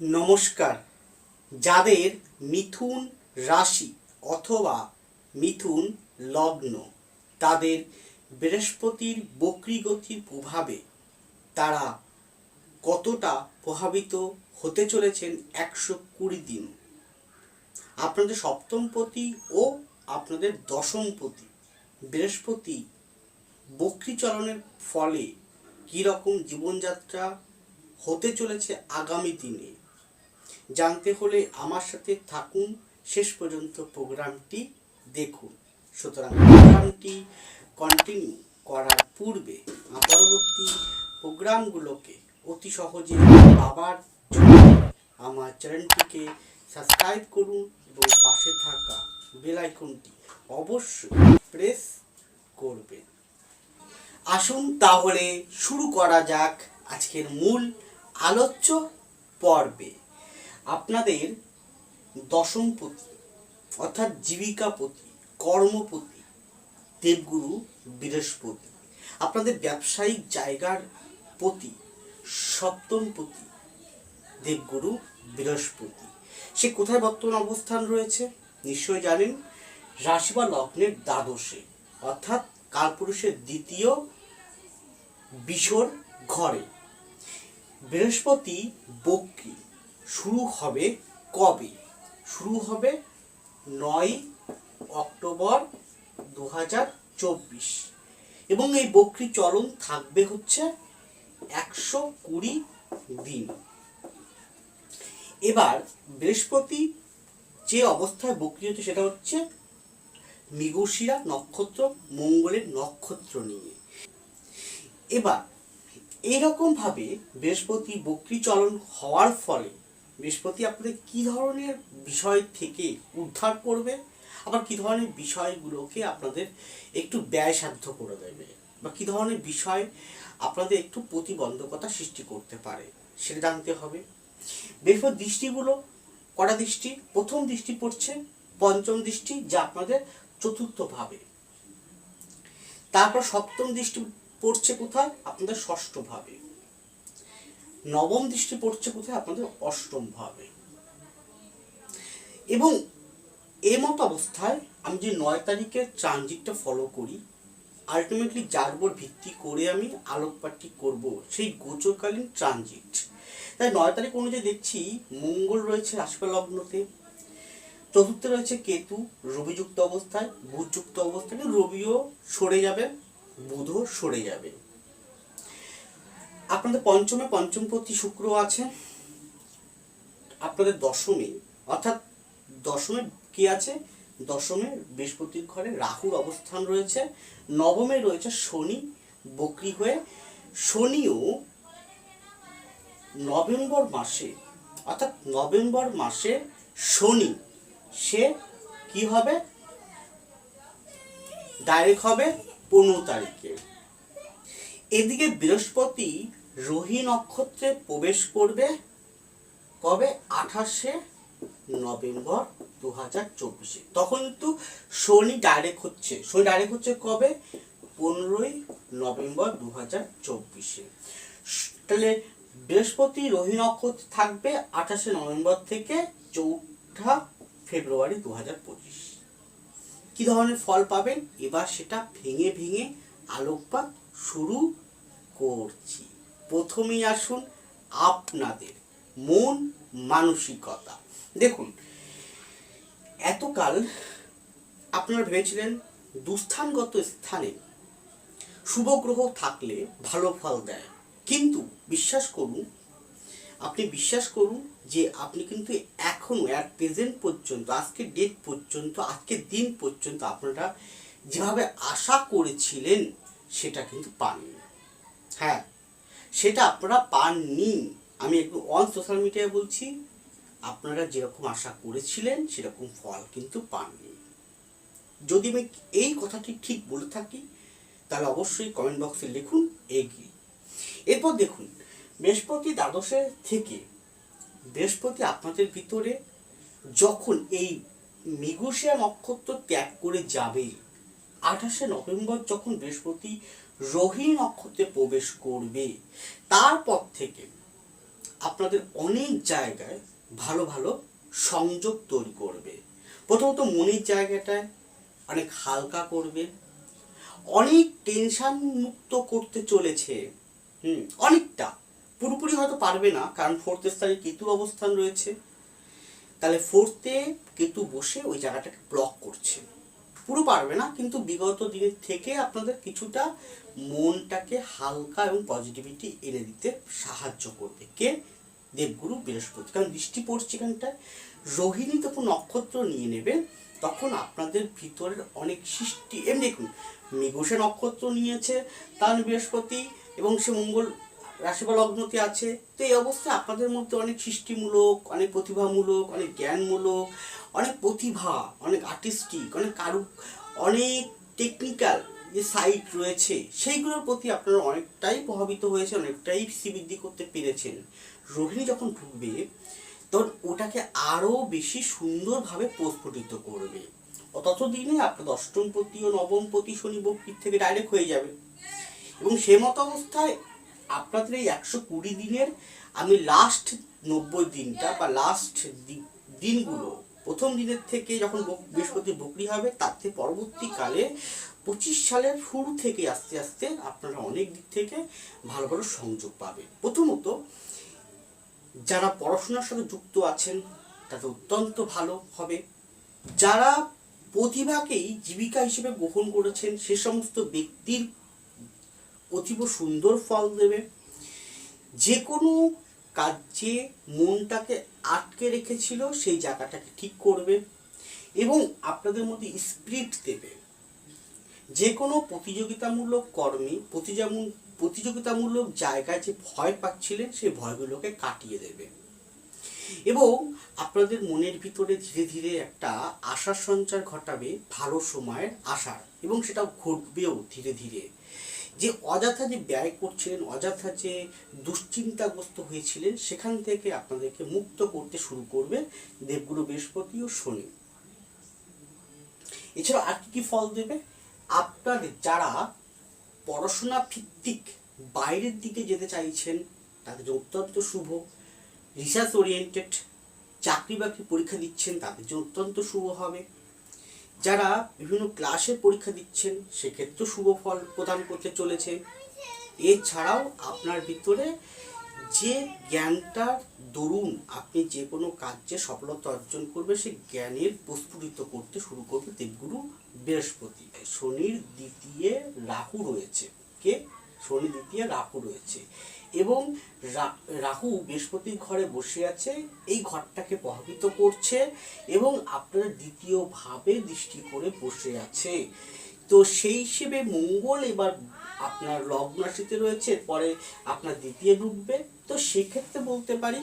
নমস্কার। যাদের মিথুন রাশি অথবা মিথুন লগ্ন, তাদের বৃহস্পতির বক্রী গতির প্রভাবে তারা কতটা প্রভাবিত হতে চলেছেন একশো কুড়ি দিন। আপনাদের সপ্তমপতি ও আপনাদের দশমপতি বৃহস্পতি বক্রী চলনের ফলে কীরকম জীবনযাত্রা হতে চলেছে আগামী দিনে? জানতে হলে আমার সাথে থাকুন। শেষ পর্যন্ত প্রোগ্রামটি দেখুন। সুতরাং প্রোগ্রামটি কন্টিনিউ করার পূর্বে পরবর্তী প্রোগ্রামগুলোকে অতি সহজে পাবার জন্য আমার চ্যানেলটিকে সাবস্ক্রাইব করুন এবং পাশে থাকা বেল আইকনটি অবশ্যই প্রেস করবেন। আসুন তাহলে শুরু করা যাক আজকের মূল আলোচ্য পর্বে। আপনাদের দশমপতি অর্থাৎ জীবিকাপতি কর্মপতি, দেবগুরু বৃহস্পতি। আপনাদের ব্যবসায়িক জায়গার প্রতি সপ্তমপতি দেবগুরু বৃহস্পতি। সে কোথায় বর্তমান অবস্থান রয়েছে? নিশ্চয় জানেন, রাশি বা লগ্নের দ্বাদশে, অর্থাৎ কালপুরুষের দ্বিতীয় বিষর ঘরে। বৃহস্পতি বক্রি শুরু হবে কবে? শুরু হবে নয় অক্টোবর দু হাজার চব্বিশ। এবং এই বক্রি চলন থাকবে হচ্ছে একশো কুড়ি দিন। এবার বৃহস্পতি যে অবস্থায় বক্রি হচ্ছে সেটা হচ্ছে মৃগশিরা নক্ষত্র, মঙ্গলের নক্ষত্র নিয়ে। এবার এইরকমভাবে বৃহস্পতি বক্রি চলন হওয়ার ফলে বৃহস্পতি আপনাদের কী ধরনের বিষয় থেকে উদ্ধার করবে? আবার কী ধরনের বিষয়গুলোকে আপনাদের একটু ব্যয়সাধ্য করে দেবে? বা কী ধরনের বিষয় আপনাদের একটু প্রতিবন্ধকতা সৃষ্টি করতে পারে? সেটা জানতে হবে। বৃহস্পতি দৃষ্টিগুলো কটা দৃষ্টি? প্রথম দৃষ্টি পড়ছে পঞ্চম দৃষ্টি, যা আপনাদের চতুর্থ ভাবে। তারপর সপ্তম দৃষ্টি পড়ছে কোথায়? আপনাদের ষষ্ঠ ভাবে। নবম দৃষ্টি পড়ছে কোথায়? আপনাদের অষ্টম ভাবে। এবং এ মতো অবস্থায় আমি যে নয় তারিখের ট্রানজিটটা ফলো করি আলটিমেটলি যার উপর ভিত্তি করে আমি আলোকপাতটি করব, সেই গোচরকালীন ট্রানজিট তাই নয় তারিখ অনুযায়ী দেখছি মঙ্গল রয়েছে রাশিফল লগ্নতে চতুর্থে রয়েছে কেতু, রবিযুক্ত অবস্থায়, বুধযুক্ত অবস্থায়, রবিও সরে যাবে, বুধও সরে যাবে। আপনাদের পঞ্চমে পঞ্চমপতি শুক্র আছে, আপনাদের দশমে, অর্থাৎ দশমে কি আছে? দশমে বৃহস্পতির ঘরে রাহুর অবস্থান রয়েছে, নবমে রয়েছে শনি বকরি হয়ে, শনিও নভেম্বর মাসে, অর্থাৎ নভেম্বর মাসে শনি, সে কি হবে? ডাইরেক্ট হবে পনেরো তারিখে। এদিকে বৃহস্পতি রোহি নক্ষত্রে প্রবেশ করবে কবে? আঠাশে নভেম্বর দু হাজার চব্বিশে। তখন কিন্তু শনি ডাইরেক্ট হচ্ছে। শনি ডাইরেক্ট হচ্ছে কবে? পনেরোই নভেম্বর দু হাজার চব্বিশে। তাহলে বৃহস্পতি রোহি নক্ষত্র থাকবে আঠাশে নভেম্বর থেকে চৌঠা ফেব্রুয়ারি দু হাজার পঁচিশ। কী ধরনের ফল পাবেন? এবার সেটা ভেঙে ভেঙে আলোকপাত শুরু করছি। প্রথমেই আসুন আপনাদের মন মানসিকতা। দেখুন, এতকাল আপনারা ভেবেছিলেন দুস্থানগত স্থানে শুভ গ্রহ থাকলে ভালো ফল দেয়। কিন্তু বিশ্বাস করুন, আপনি বিশ্বাস করুন যে আপনি কিন্তু এখনও অ্যাট প্রেজেন্ট পর্যন্ত আজকের ডেট পর্যন্ত আজকের দিন পর্যন্ত আপনারা যেভাবে আশা করেছিলেন সেটা কিন্তু পাননি। হ্যাঁ সেটা আপনারা পাননি। আমি একটু অন সোশ্যাল মিডিয়ায় বলছি, আপনারা যেরকম আশা করেছিলেন, সেরকম ফল কিন্তু পাননি। যদি আমি এই কথাটি ঠিক বলে থাকি, তাহলে অবশ্যই কমেন্ট বক্সে লিখুন, এগিয়ে। এরপর দেখুন, বৃহস্পতি দ্বাদশে থেকে বৃহস্পতি আপনাদের ভিতরে যখন এই মৃগশিয়া নক্ষত্র ত্যাগ করে যাবে, আঠাশে নভেম্বর যখন বৃহস্পতি রোহিণী নক্ষত্রে প্রবেশ করবে। তারপর থেকে আপনাদের অনেক জায়গায় ভালো ভালো সংযোগ তৈরি করবে। প্রথমত মনের জায়গাটায় অনেক হালকা করবে। অনেক টেনশন মুক্ত করতে চলেছে। হুম, অনেকটা। পুরোপুরি হয়তো পারবে না, কারণ ফোর্থ স্থানে কেতু অবস্থান রয়েছে। তাহলে ফোর্থে কেতু বসে ওই জায়গাটাকে ব্লক করছে। পুরো পারবে না, কিন্তু বিগত দিনের থেকে আপনাদের কিছুটা মনটাকে হালকা এবং পজিটিভিটি এনে দিতে সাহায্য করবে। কে? দেবগুরু বৃহস্পতি। কারণ বৃষ্টি পড়ছে এখানটায়। রোহিণী তখন নক্ষত্র নিয়ে নেবে, তখন আপনাদের ভিতরের অনেক সৃষ্টি, এমনি দেখুন মৃগসে নক্ষত্র নিয়েছে, তার বৃহস্পতি, এবং সে মঙ্গল রাশি বা লগ্নতে আছে। তো এই অবস্থায় আপনাদের মধ্যে অনেক সৃষ্টিমূলক, অনেক প্রতিভামূলক, অনেক জ্ঞানমূলক, অনেক প্রতিভা, অনেক আর্টিস্টিক অনেক কারু অনেক টেকনিক্যাল যে সাইট রয়েছে, সেইগুলোর প্রতি আপনারা অনেকটাই প্রভাবিত হয়েছে অনেকটাই বৃদ্ধি করতে পেরেছেন। রোহিণী যখন ঢুকবে, তখন ওটাকে আরও বেশি সুন্দরভাবে প্রস্ফুটিত করবে। ও ততদিনে আপনার অষ্টম প্রতি ও নবম প্রতি শনি বক্রির থেকে ডাইরেক্ট হয়ে যাবে। এবং সে মতো অবস্থায় আপনাদের এই একশো কুড়ি দিনের আমি লাস্ট নব্বই দিনটা বা লাস্ট দিনগুলো, প্রথম দিনের থেকে যখন বৃহস্পতি বকরি হবে, তার থেকে পরবর্তীকালে পঁচিশ সালের শুরু থেকে আস্তে আস্তে আপনারা অনেক দিক থেকে ভালো ভালো সংযোগ পাবেন। প্রথমত, যারা পড়াশোনার সাথে যুক্ত আছেন তাতে অত্যন্ত ভালো হবে। যারা প্রতিভাকেই জীবিকা হিসেবে গ্রহণ করেছেন, সে সমস্ত ব্যক্তির অতীব সুন্দর ফল দেবে। যে কোনো কাজে মনটাকে আটকে রেখেছিল, সেই জায়গাটাকে ঠিক করবে এবং আপনাদের মধ্যে স্পিরিট দেবে। যে কোনো প্রতিযোগিতামূলক কর্মে প্রতিযোগিতামূলক জায়গায় যে ভয় পাচ্ছিলেন, সেই ভয়গুলোকে কাটিয়ে দেবে। এবং আপনাদের মনের ভিতরে ধীরে ধীরে একটা আশার সঞ্চার ঘটাবে, ভালো সময়ের আশার, এবং সেটা ঘটবেও ধীরে ধীরে। যে অযথা যে ব্যয় করছিলেন, অযথা যে দুশ্চিন্তাগ্রস্ত হয়েছিলেন, সেখান থেকে আপনাদেরকে মুক্ত করতে শুরু করবে দেবগুরু বৃহস্পতি ও শনি। এছাড়া আর কি ফল দেবে? আপনাদের যারা পড়াশোনা ভিত্তিক বাইরের দিকে যেতে চাইছেন, তাদের জন্য অত্যন্ত শুভ। রিসার্চ ওরিয়েন্টেড চাকরি বাকরি পরীক্ষা দিচ্ছেন, তাদের জন্য অত্যন্ত শুভ হবে। যারা বিভিন্ন ক্লাসের পরীক্ষা দিচ্ছেন, সেক্ষেত্রেও শুভ ফল প্রদান করতে চলেছে। এছাড়াও আপনার ভিতরে যে জ্ঞানটার দরুন আপনি যে কোনো কাজে সফলতা অর্জন করবে সেই জ্ঞানের প্রস্ফুটিত করতে শুরু করবে দেবগুরু বৃহস্পতি। শনির দ্বিতীয় রাহু রয়েছে কে শনি দ্বিতীয় রাহু রয়েছে। এবং রাহু বৃহস্পতির ঘরে বসে আছে, এই ঘরটাকে প্রভাবিত করছে এবং আপনার দ্বিতীয় ভাবে দৃষ্টি করে বসে আছে। তো সেই হিসেবে মঙ্গল এবার আপনার লগ্ন রাশিতে রয়েছে পরে আপনার দ্বিতীয় ডুববে, তো সেক্ষেত্রে বলতে পারি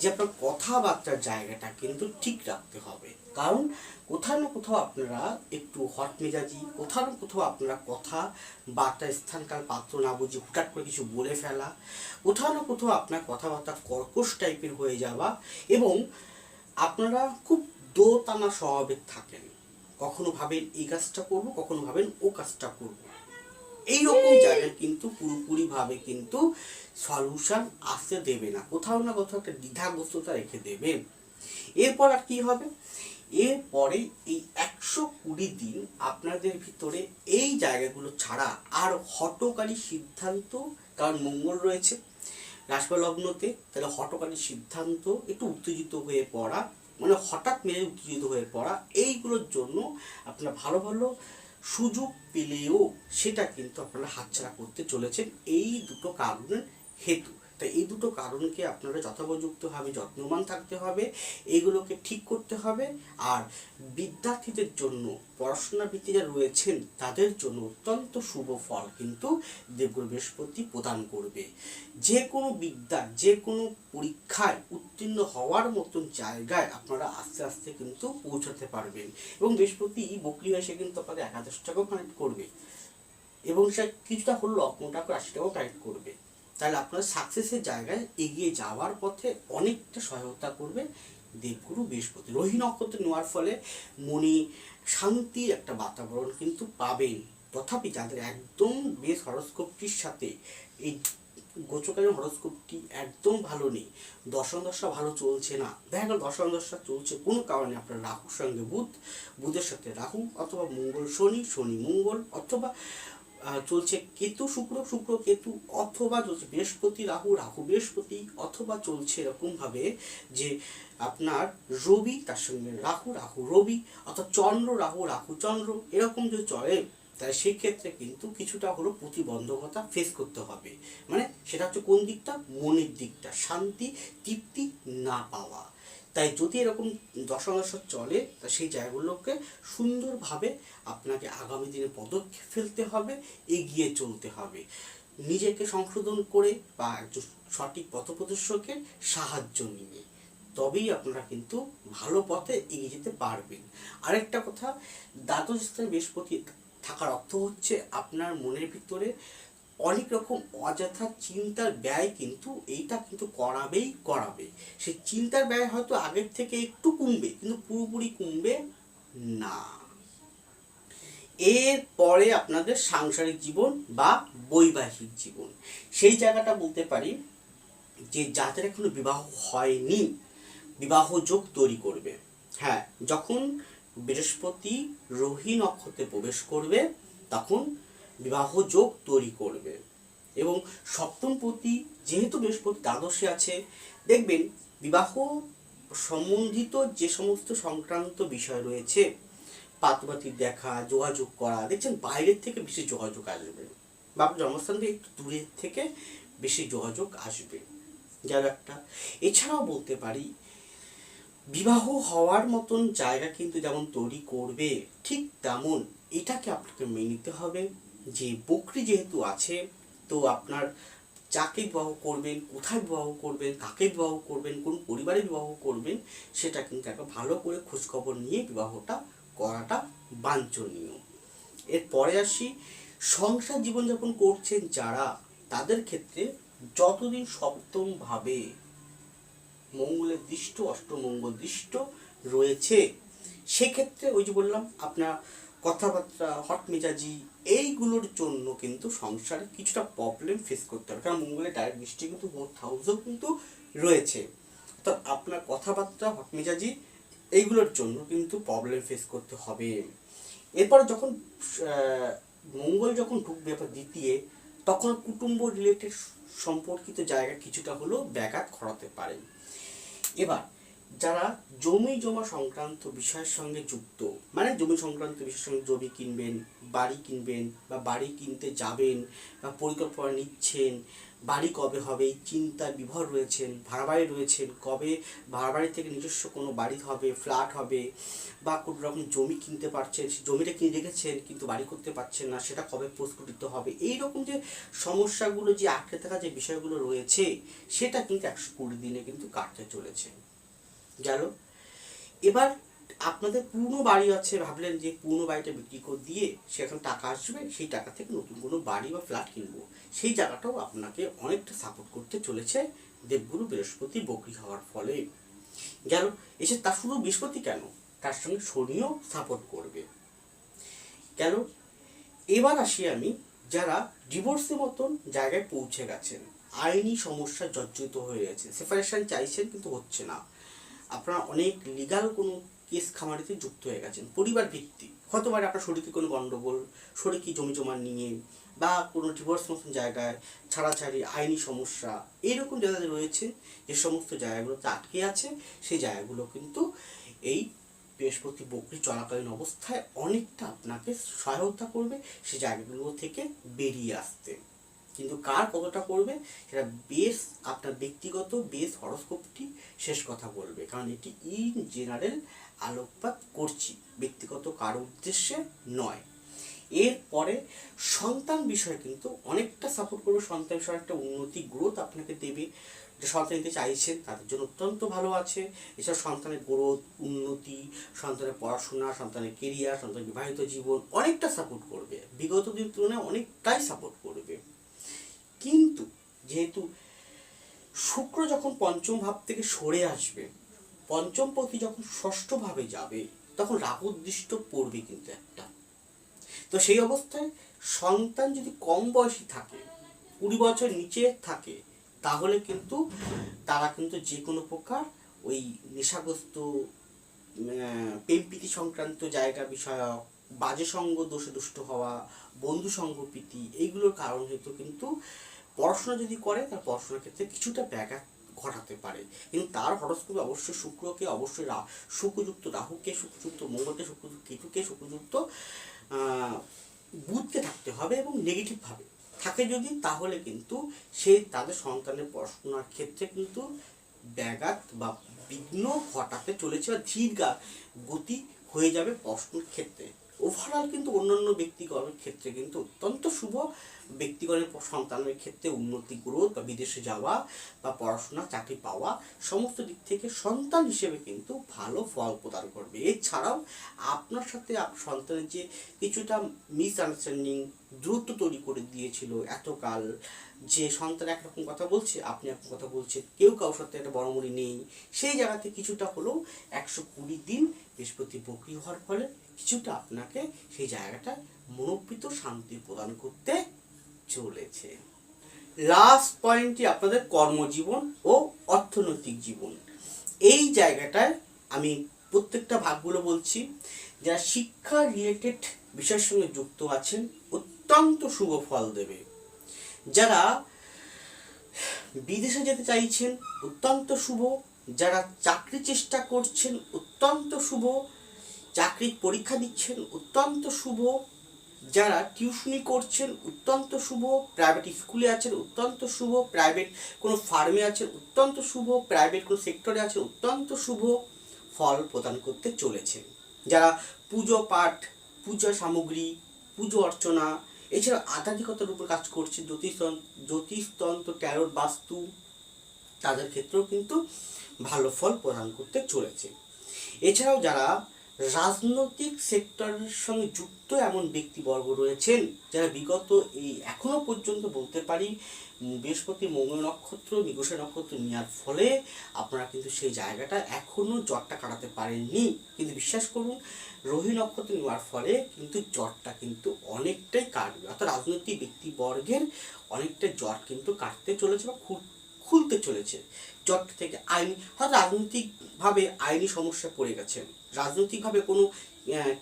যে আপনার কথাবার্তার জায়গাটা কিন্তু ঠিক রাখতে হবে। কারণ কোথাও না কোথাও আপনারা একটু হট মেজাজি, কোথাও না কোথাও আপনারা কথা, বার্তা, স্থানকাল, পাত্র না বুঝে হুটাট করে কিছু বলে ফেলা, কোথাও না কোথাও আপনার কথাবার্তা কর্কশ টাইপের হয়ে যাওয়া এবং আপনারা খুব দোতানা স্বভাবের থাকেন। কখনো ভাবেন এই কাজটা করব, কখনো ভাবেন ও কাজটা করব। এইরকম জায়গায় কিন্তু পুরোপুরিভাবে কিন্তু সলিউশন আসতে দেবে না। কোথাও না কোথাও একটা দ্বিধাগ্রস্ততা রেখে দেবে। এরপর আর কি হবে? এরপরে এই একশো কুড়ি দিন আপনাদের ভিতরে এই জায়গাগুলো ছাড়া আর হটকারী সিদ্ধান্ত, কারণ মঙ্গল রয়েছে রাশবা লগ্নতে তাহলে হটকারী সিদ্ধান্ত একটু উত্তেজিত হয়ে পড়া মানে হঠাৎ মেরে উত্তেজিত হয়ে পড়া, এইগুলোর জন্য আপনার ভালো ভালো সুযোগ পেলেও সেটা কিন্তু আপনারা হাতছাড়া করতে চলেছেন। এই দুটো কারণের হেতু। তাই এই দুটো কারণকে আপনারা যথোপযুক্তভাবে যত্নবান থাকতে হবে এইগুলোকে ঠিক করতে হবে, আর বিদ্যার্থীদের জন্য পড়াশোনা ভিত্তি যারা রয়েছেন, তাদের জন্য অত্যন্ত শুভ ফল কিন্তু দেবগুরু বৃহস্পতি প্রদান করবে। যে কোনো বিদ্যা যে কোনো পরীক্ষায় উত্তীর্ণ হওয়ার মতন জায়গায় আপনারা আস্তে আস্তে কিন্তু পৌঁছাতে পারবেন। এবং বৃহস্পতি বকরি হয়ে সে কিন্তু আপনাদের একাদশটাকেও কানেক্ট করবে। এবং সে কিছুটা হলো লগ্নটাকে রাশিটাকেও কানেক্ট করবে। তাহলে আপনার সাকসেসের জায়গায় এগিয়ে যাওয়ার পথে অনেকটা সহায়তা করবে দেবগুরু বৃহস্পতি। রোহি নক্ষত্র নেওয়ার ফলে মনে শান্তির একটা বাতাবরণ কিন্তু পাবেন। তথাপি যাদের একদম বেশ হরস্কোপটির সাথে, এই গোচকালীন হরস্কোপটি একদম ভালো নেই, দশম দশা ভালো চলছে না। দেখা গেল দশম দশা চলছে কোনো কারণে আপনার রাহুর সঙ্গে বুধ, বুধের সাথে রাহু অথবা মঙ্গল, শনি শনি মঙ্গল অথবা চলছে কেতু, শুক্র শুক্র কেতু অথবা চলছে বৃহস্পতি, রাহু রাহু বৃহস্পতি অথবা চলছে এরকমভাবে যে আপনার রবি, তার সঙ্গে রাহু রাহু রবি অর্থাৎ চন্দ্র, রাহু রাহু চন্দ্র এরকম যে চলে তাই সেই ক্ষেত্রে কিন্তু কিছুটা হলো প্রতিবন্ধকতা ফেস করতে হবে। মানে সেটা হচ্ছে কোন দিকটা? মনের দিকটা। শান্তি, তৃপ্তি না পাওয়া। তাই যদি এরকম দশা দশা চলে, তা সেই জায়গাগুলোকে সুন্দরভাবে আপনাকে আগামী দিনে পদক্ষেপ ফেলতে হবে, এগিয়ে চলতে হবে। নিজেকে সংশোধন করে বা একজন সঠিক পথপ্রদর্শকের সাহায্য নিয়ে। তবেই আপনারা কিন্তু ভালো পথে এগিয়ে যেতে পারবেন। আরেকটা কথা, দ্বাদশ স্থানে বৃহস্পতি থাকার অর্থ হচ্ছে আপনার মনের ভিতরে অনেক রকম অযথা চিন্তার ব্যয় কিন্তু এইটা কিন্তু করাবেই করাবে। সে চিন্তার ব্যয় হয়তো আগের থেকে একটু কমবে, কিন্তু পুরোপুরি কমবে না। এর পরে আপনাদের সাংসারিক জীবন বা বৈবাহিক জীবন। সেই জায়গাটা বলতে পারি যে যাদের এখনও বিবাহ হয়নি, বিবাহ যোগ তৈরি করবে। হ্যাঁ যখন বৃহস্পতি রোহি নক্ষত্রে প্রবেশ করবে, তখন বিবাহ যোগ তৈরি করবে। এবং সপ্তমপতি যেহেতু বৃহস্পতি দ্বাদশে আছে, দেখবেন বিবাহ সম্বন্ধিত যে সমস্ত সংক্রান্ত বিষয় রয়েছে পাত্রপাতির দেখা, যোগাযোগ করা, দেখছেন বাইরের থেকে বেশি যোগাযোগ আসবে। বা জন্মস্থান থেকে একটু দূরের থেকে বেশি যোগাযোগ আসবে। যার একটা, এছাড়াও বলতে পারি, বিবাহ হওয়ার মতন জায়গা কিন্তু যেমন তৈরি করবে, ঠিক তেমন এটাকে আপনাকে মেনে নিতে হবে। যে বকরি যেহেতু আছে, তো আপনার যাকে বিবাহ করবেন, কোথায় বিবাহ করবেন, কাকে বিবাহ করবেন, কোন পরিবারে বিবাহ করবেন, সেটা কিন্তু একটা ভালো করে খোঁজখবর নিয়ে বিবাহটা করাটা বাঞ্ছনীয়। এরপরে আসি, সংসার জীবনযাপন করছেন যারা, তাদের ক্ষেত্রে যতদিন সপ্তমভাবে মঙ্গলের দৃষ্ট, অষ্টমঙ্গল দৃষ্ট রয়েছে, সেক্ষেত্রে ওই যে বললাম, আপনার কথাবার্তা, হট মেজাজি, এইগুলোর জন্য কিন্তু সংসারে কিছুটা প্রবলেম ফেস করতে হবে। কারণ মঙ্গলের ডাইরেক্ট দৃষ্টি কিন্তু ফোর্থ হাউসেও কিন্তু রয়েছে। তো আপনার কথাবার্তা, হট মেজাজি, এইগুলোর জন্য কিন্তু প্রবলেম ফেস করতে হবে। এরপর যখন মঙ্গল যখন ঢুকবে বা দ্বিতীয়, তখন কুটুম্ব রিলেটেড সম্পর্কিত জায়গা কিছুটা হলেও ব্যাঘাত ঘটাতে পারে। এবার যারা জমি জমা সংক্রান্ত বিষয়ের সঙ্গে যুক্ত মানে জমি সংক্রান্ত বিষয়ের সঙ্গে জমি কিনবেন, বাড়ি কিনবেন বা বাড়ি কিনতে যাবেন বা পরিকল্পনা নিচ্ছেন, বাড়ি কবে হবে, এই চিন্তায় বিভর রয়েছেন ভাড়া বাড়ি রয়েছেন, কবে ভাড়া বাড়ি থেকে নিজস্ব কোনো বাড়ি হবে, ফ্ল্যাট হবে বা কোনো রকম জমি কিনতে পারছেন জমিটা কিনে রেখেছেন কিন্তু বাড়ি করতে পারছেন না, সেটা কবে প্রস্ফুটিত হবে? এই রকম যে সমস্যাগুলো যে আটকে থাকা যে বিষয়গুলো রয়েছে, সেটা কিন্তু একশো কুড়ি দিনে কিন্তু কাটতে চলেছে। গেল। এবার আপনাদের পুরনো বাড়ি আছে, ভাবলেন যে পুরনো বাড়িটা বিক্রি করে দিয়ে সেখানে টাকা আসবে, সেই টাকা থেকে নতুন কোনো বাড়ি বা ফ্ল্যাট কিনবো। সেই জায়গাটাও আপনাকে অনেকটা সাপোর্ট করতে চলেছে দেবগুরু বৃহস্পতি বকরি হওয়ার ফলে। গেল, এসে তার শুধু বৃহস্পতি কেন? তার সঙ্গে শনিও সাপোর্ট করবে। কেন এবার আসি আমি, যারা ডিভোর্সের মতন জায়গায় পৌঁছে গেছেন। আইনি সমস্যা জর্জরিত হয়ে গেছে। সেপারেশন চাইছেন কিন্তু হচ্ছে না। আপনারা অনেক লিগাল কোনো কেস খামারিতে যুক্ত হয়ে গেছেন, পরিবার ভিত্তিক। হতে পারে আপনার শরীরে কোনো গণ্ডগোল শরীরে জমি জমা নিয়ে, বা কোনো ডিভোর্স মতন জায়গায় ছাড়াছাড়ি, আইনি সমস্যা এইরকম জায়গাতে রয়েছে, যে সমস্ত জায়গাগুলোতে আটকে আছে, সেই জায়গাগুলো কিন্তু এই বৃহস্পতি বকরি চলাকালীন অবস্থায় অনেকটা আপনাকে সহায়তা করবে সেই জায়গাগুলো থেকে বেরিয়ে আসতে। কিন্তু কার কতটা করবে সেটা বেশ আপনার ব্যক্তিগত বেশ হরস্কোপটি শেষ কথা বলবে। কারণ এটি ইন জেনারেল আলোকপাত করছি, ব্যক্তিগত কার উদ্দেশ্যে নয়। এরপরে সন্তান বিষয়ে কিন্তু অনেকটা সাপোর্ট করবে। সন্তান বিষয়ে একটা উন্নতি গ্রোথ আপনাকে দেবে। যে সন্তান নিতে চাইছেন তাদের জন্য অত্যন্ত ভালো আছে। এছাড়া সন্তানের গ্রোথ উন্নতি, সন্তানের পড়াশোনা, সন্তানের কেরিয়ার সন্তানের বিবাহিত জীবন অনেকটা সাপোর্ট করবে। বিগত দিন তুলনায় অনেকটাই সাপোর্ট করবে। কিন্তু যেহেতু শুক্র যখন পঞ্চম ভাব থেকে সরে আসবে, পঞ্চম পতি যখন ষষ্ঠ ভাবে যাবে, তখন রাহুর দৃষ্ট পড়বে কিন্তু একটা। তো সেই অবস্থায় সন্তান যদি কম বয়সী থাকে, কুড়ি বছর নিচে থাকে, তাহলে কিন্তু তারা কিন্তু যে কোনো প্রকার ওই নেশাগ্রস্ত প্রেম সংক্রান্ত জায়গা বিষয়ক বাজে সঙ্গ, দোষে দুষ্ট হওয়া, বন্ধু সঙ্গ, প্রীতি, এইগুলোর কারণ হেতু কিন্তু পড়াশোনা যদি করে, তার পড়াশোনার ক্ষেত্রে কিছুটা ব্যাঘাত ঘটাতে পারে। কিন্তু তার হরস্কোপে অবশ্যই শুক্রকে অবশ্যই শুক্রযুক্ত রাহুকে, শুক্রযুক্ত মঙ্গলকে, শুক্রযুক্ত কেতুকে, শুক্রযুক্ত বুধকে থাকতে হবে এবং নেগেটিভভাবে থাকে যদি, তাহলে কিন্তু সে তাদের সন্তানের পড়াশোনার ক্ষেত্রে কিন্তু ব্যাঘাত বা বিঘ্ন ঘটাতে চলেছে বা ধীর গতি হয়ে যাবে পড়াশোনার ক্ষেত্রে। ওভারঅল কিন্তু অন্যান্য ব্যক্তিগণের ক্ষেত্রে কিন্তু অত্যন্ত শুভ। ব্যক্তিগণের সন্তানের ক্ষেত্রে উন্নতি গ্রোথ বা বিদেশে যাওয়া বা পড়াশোনা, চাকরি পাওয়া সমস্ত দিক থেকে সন্তান হিসেবে কিন্তু ভালো ফল প্রদান করবে। এছাড়াও আপনার সাথে সন্তানের যে কিছুটা মিসআন্ডারস্ট্যান্ডিং দূরত্ব তৈরি করে দিয়েছিল এতকাল, যে সন্তান একরকম কথা বলছে, আপনি একরকম কথা বলছেন, কেউ কারোর সাথে একটা বড়মড়ি নেই, সেই জায়গাতে কিছুটা হলেও একশো কুড়ি দিন বৃহস্পতি বকরি হওয়ার ফলে কিছুটা আপনাকে সেই জায়গাটা মনোপ্রীত শান্তি প্রদান করতে চলেছে। লাস্ট পয়েন্টটি আপনাদের কর্মজীবন ও অর্থনৈতিক জীবন। এই জায়গাটায় আমি প্রত্যেকটা ভাগগুলো বলছি। যারা শিক্ষা রিলেটেড বিষয়ের সঙ্গে যুক্ত আছেন, অত্যন্ত শুভ ফল দেবে। যারা বিদেশে যেতে চাইছেন, অত্যন্ত শুভ। যারা চাকরি চেষ্টা করছেন, অত্যন্ত শুভ। চাকরির পরীক্ষা দিচ্ছেন অত্যন্ত শুভ, যারা টিউশনি করছেন অত্যন্ত শুভ প্রাইভেট স্কুলে আছেন অত্যন্ত শুভ প্রাইভেট কোনো ফার্মে আছেন অত্যন্ত শুভ প্রাইভেট কোনো সেক্টরে আছেন অত্যন্ত শুভ, ফল প্রদান করতে চলেছে যারা পুজো পাঠ, পূজা সামগ্রী, পুজো অর্চনা, এছাড়া আধ্যাত্মিকতার উপর কাজ করছে জ্যোতিষ জ্যোতিষতন্ত্র ট্যারোট বাস্তু, তাদের ক্ষেত্রেও কিন্তু ভালো ফল প্রদান করতে চলেছে। এছাড়াও যারা রাজনৈতিক সেক্টরের সঙ্গে যুক্ত এমন ব্যক্তিবর্গ রয়েছেন যারা বিগত এই এখনও পর্যন্ত বলতে পারি বৃহস্পতি, মঙ্গল নক্ষত্র নিগোষা নক্ষত্র নেওয়ার ফলে আপনারা কিন্তু সেই জায়গাটা এখনও জটটা কাটাতে পারেননি। কিন্তু বিশ্বাস করুন রোহি নক্ষত্র নেওয়ার ফলে কিন্তু জটটা কিন্তু অনেকটাই কাটবে। অর্থাৎ রাজনৈতিক ব্যক্তিবর্গের অনেকটা জট কিন্তু কাটতে চলেছে বা খুল- খুলতে চলেছে। জট থেকে আইনি হয়তো রাজনৈতিকভাবে আইনি সমস্যা পড়ে গেছেন। রাজনৈতিকভাবে কোনো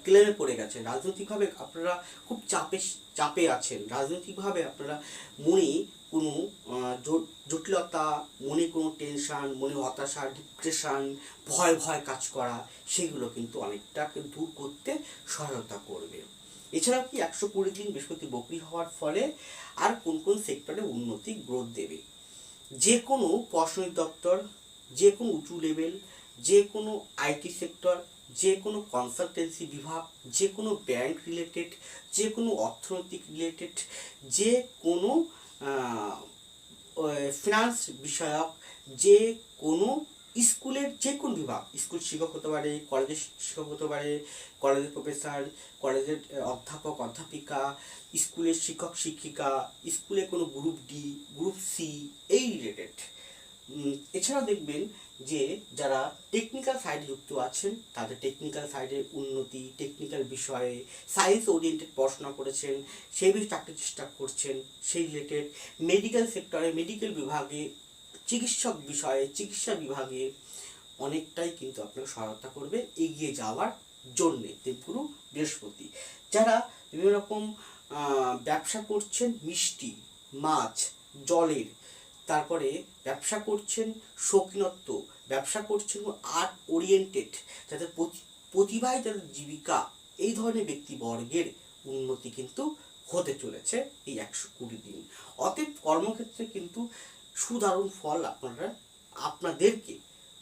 ক্লেমে পড়ে গেছেন। রাজনৈতিকভাবে আপনারা খুব চাপে চাপে আছেন। রাজনৈতিকভাবে আপনারা মনে কোনো জটিলতা, মনে কোনো টেনশন মনে হতাশা ডিপ্রেশন ভয় ভয় কাজ করা, সেগুলো কিন্তু অনেকটাকে দূর করতে সহায়তা করবে। এছাড়াও কি একশো কুড়ি দিন বৃহস্পতি বকরি হওয়ার ফলে আর কোন কোন সেক্টরে উন্নতি গ্রোথ দেবে? যে কোনো প্রশাসনিক দপ্তর, যে কোনো উঁচু লেভেল যে কোনো আইটি সেক্টর যে কোনো কনসালটেন্সি বিভাগ, যে কোনো ব্যাংক রিলেটেড যে কোনো অর্থনৈতিক রিলেটেড যে কোনো ফিনান্স বিষয়ক, যে কোনো স্কুলের যে কোনো বিভাগ, স্কুল শিক্ষক হতে পারে কলেজের শিক্ষক হতে পারে কলেজের প্রফেসর কলেজের অধ্যাপক, অধ্যাপিকা, স্কুলের শিক্ষক, শিক্ষিকা, স্কুলে কোনো গ্রুপ ডি গ্রুপ সি এই রিলেটেড এছাড়াও দেখবেন যে যারা টেকনিক্যাল সাইডে যুক্ত আছেন, তাদের টেকনিক্যাল সাইডের উন্নতি টেকনিক্যাল বিষয়ে সায়েন্স ওরিয়েন্টেড পড়াশোনা করেছেন, সেই বিষয়ে চাকরির চেষ্টা করছেন, সেই রিলেটেড মেডিকেল সেক্টরে মেডিকেল বিভাগে, চিকিৎসক বিষয়ে, চিকিৎসা বিভাগে অনেকটাই কিন্তু আপনাকে সহায়তা করবে এগিয়ে যাওয়ার জন্যে দেবগুরু বৃহস্পতি। যারা বিভিন্ন রকম ব্যবসা করছেন, মিষ্টি, মাছ, জলের তারপরে ব্যবসা করছেন শৌখিনত্ব, ব্যবসা করছেন আর্ট ওরিয়েন্টেড যাদের প্রতি- প্রতিভায় যাদের জীবিকা, এই ধরনের ব্যক্তিবর্গের উন্নতি কিন্তু হতে চলেছে এই একশো কুড়ি দিন। অতএব কর্মক্ষেত্রে কিন্তু সুদারুণ ফল আপনারা, আপনাদেরকে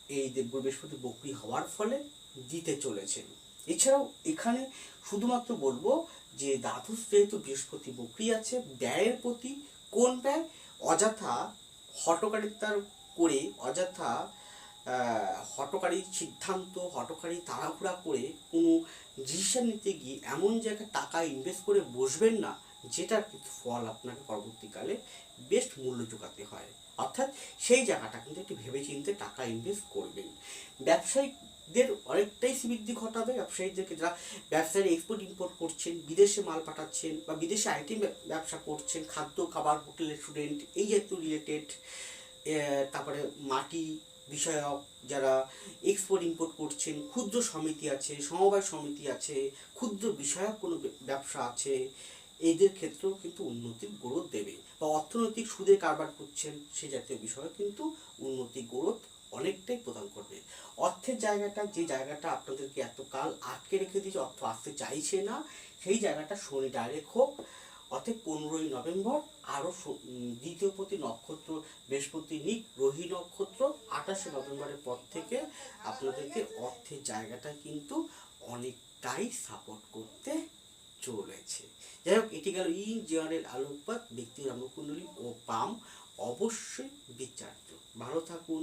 এই দেবগুরু বৃহস্পতি বকরি হওয়ার ফলে দিতে চলেছেন। এছাড়াও এখানে শুধুমাত্র বলব যে দ্বাদশ যেহেতু বৃহস্পতি বকরি আছে, ব্যয়ের প্রতি কোন ব্যয়? অযথা হটকারিতার করে, অযথা হটকারীর হটকারী সিদ্ধান্ত, হটকারী তাড়াহুড়া করে কোনো ডিসিশন নিতে গিয়ে এমন জায়গায় টাকা ইনভেস্ট করে বসবেন না, যেটার কিন্তু ফল আপনাকে পরবর্তীকালে বেস্ট মূল্য যোগাতে হয়। অর্থাৎ সেই জায়গাটা কিন্তু একটু ভেবেচিন্তে টাকা ইনভেস্ট করবেন। ব্যবসায়িক দের অনেকটাই বৃদ্ধি ঘটাবে ব্যবসায়ীদেরকে যারা ব্যবসায়ী এক্সপোর্ট ইম্পোর্ট করছেন, বিদেশে মাল পাঠাচ্ছেন বা বিদেশে আইটি ব্যবসা করছেন, খাদ্য, খাবার হোটেল রেস্টুরেন্ট এই জাতীয় রিলেটেড তারপরে মাটি বিষয়ক যারা এক্সপোর্ট ইম্পোর্ট করছেন, ক্ষুদ্র সমিতি আছে, সমবায় সমিতি আছে, ক্ষুদ্র বিষয়ক কোনো ব্যবসা আছে, এদের ক্ষেত্রেও কিন্তু উন্নতির গ্রোথ দেবে বা অর্থনৈতিক সুদে কারবার করছেন, সে জাতীয় বিষয়ে কিন্তু উন্নতি গ্রোথ অনেকটাই প্রদান করবে। অর্থের জায়গাটা, যে জায়গাটা আপনাদেরকে এতকাল আটকে রেখে দিয়েছে, অর্থ আসতে চাইছে না, সেই জায়গাটা শনি ডাইরেক্ট হোক, অর্থাৎ পনেরোই নভেম্বর, আরও দ্বিতীয় প্রতি নক্ষত্র, বৃহস্পতি নিক, রোহি নক্ষত্র, আঠাশে নভেম্বরের পর থেকে আপনাদেরকে অর্থের জায়গাটা কিন্তু অনেকটাই সাপোর্ট করতে চলেছে। যাই হোক, এটি গেল ইন জেনারেল আলোকপাত ব্যক্তি রামকুণ্ডলী ও পাম, অবশ্যই বিচার্য। ভালো থাকুন।